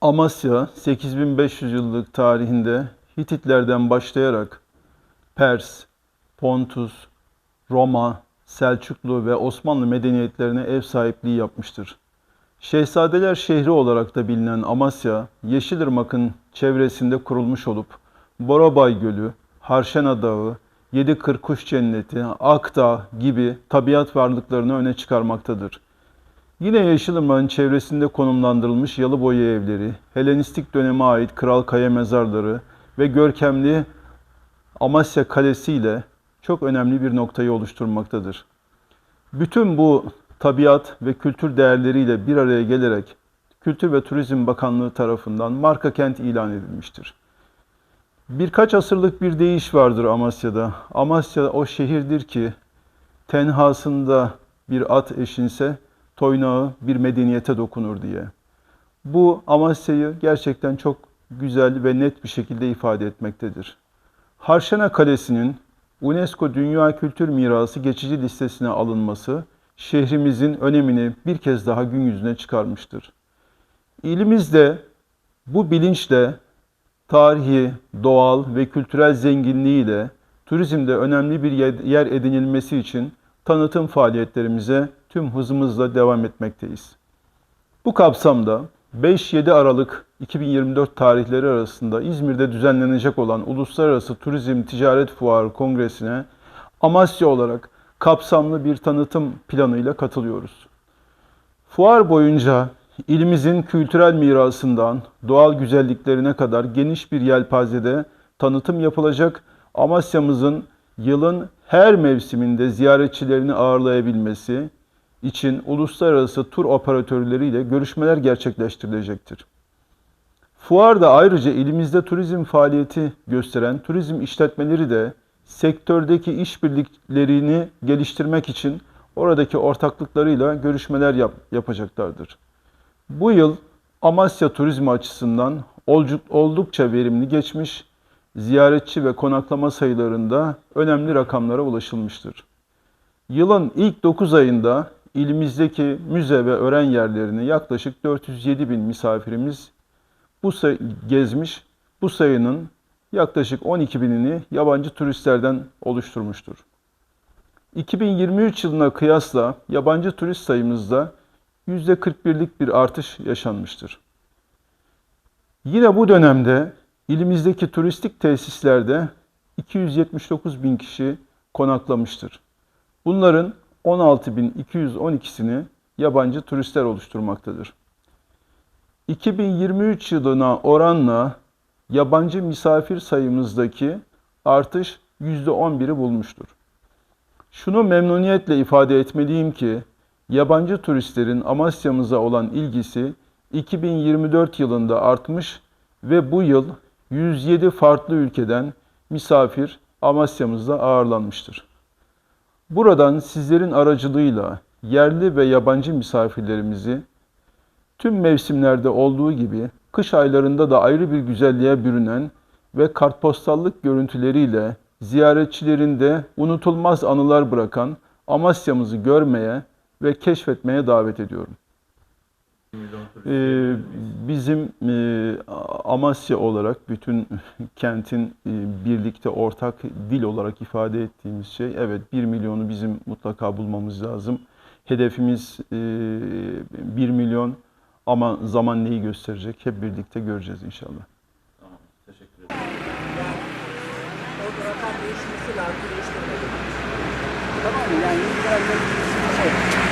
Amasya 8500 yıllık tarihinde Hititlerden başlayarak Pers, Pontus, Roma, Selçuklu ve Osmanlı medeniyetlerine ev sahipliği yapmıştır. Şehzadeler şehri olarak da bilinen Amasya, Yeşilırmak'ın çevresinde kurulmuş olup Borabay Gölü, Harşena Dağı, Yedi Kırkuş Cenneti, Akdağ gibi tabiat varlıklarını öne çıkarmaktadır. Yine Yeşilırmak'ın çevresinde konumlandırılmış Yalıboya evleri, Helenistik döneme ait Kral Kaya mezarları ve görkemli Amasya Kalesi ile çok önemli bir noktayı oluşturmaktadır. Bütün bu tabiat ve kültür değerleriyle bir araya gelerek Kültür ve Turizm Bakanlığı tarafından marka kent ilan edilmiştir. Birkaç asırlık bir deyiş vardır Amasya'da. Amasya o şehirdir ki tenhasında bir at eşinse toynağı bir medeniyete dokunur diye. Bu Amasya'yı gerçekten çok güzel ve net bir şekilde ifade etmektedir. Harşana Kalesi'nin UNESCO Dünya Kültür Mirası geçici listesine alınması şehrimizin önemini bir kez daha gün yüzüne çıkarmıştır. İlimizde bu bilinçle tarihi, doğal ve kültürel zenginliğiyle turizmde önemli bir yer- edinilmesi için tanıtım faaliyetlerimize tüm hızımızla devam etmekteyiz. Bu kapsamda 5-7 Aralık 2024 tarihleri arasında İzmir'de düzenlenecek olan Uluslararası Turizm Ticaret Fuarı Kongresi'ne Amasya olarak kapsamlı bir tanıtım planıyla katılıyoruz. Fuar boyunca ilimizin kültürel mirasından doğal güzelliklerine kadar geniş bir yelpazede tanıtım yapılacak. Amasya'mızın yılın her mevsiminde ziyaretçilerini ağırlayabilmesi için uluslararası tur operatörleriyle görüşmeler gerçekleştirilecektir. Fuarda ayrıca ilimizde turizm faaliyeti gösteren turizm işletmeleri de sektördeki işbirliklerini geliştirmek için oradaki ortaklıklarıyla görüşmeler yap- yapacaklardır. Bu yıl Amasya turizmi açısından oldukça verimli geçmiş, ziyaretçi ve konaklama sayılarında önemli rakamlara ulaşılmıştır. Yılın ilk 9 ayında ilimizdeki müze ve öğren yerlerini yaklaşık 407 bin misafirimiz bu gezmiş. Bu sayının yaklaşık 12 binini yabancı turistlerden oluşturmuştur. 2023 yılına kıyasla yabancı turist sayımızda %41'lik bir artış yaşanmıştır. Yine bu dönemde ilimizdeki turistik tesislerde 279 bin kişi konaklamıştır. Bunların 16.212'sini yabancı turistler oluşturmaktadır. 2023 yılına oranla yabancı misafir sayımızdaki artış %11'i bulmuştur. Şunu memnuniyetle ifade etmeliyim ki yabancı turistlerin Amasya'mıza olan ilgisi 2024 yılında artmış ve bu yıl 107 farklı ülkeden misafir Amasya'mızda ağırlanmıştır. Buradan sizlerin aracılığıyla yerli ve yabancı misafirlerimizi tüm mevsimlerde olduğu gibi kış aylarında da ayrı bir güzelliğe bürünen ve kartpostallık görüntüleriyle ziyaretçilerinde unutulmaz anılar bırakan Amasya'mızı görmeye ve keşfetmeye davet ediyorum. Ee, bizim e, Amasya olarak bütün kentin e, birlikte ortak dil olarak ifade ettiğimiz şey evet 1 milyonu bizim mutlaka bulmamız lazım. Hedefimiz e, 1 milyon ama zaman neyi gösterecek hep birlikte göreceğiz inşallah. Tamam, teşekkür ederim. Orada rakam değişmesi lazım, değiştirmedi. Tamam mı? Yani İngilizce şey,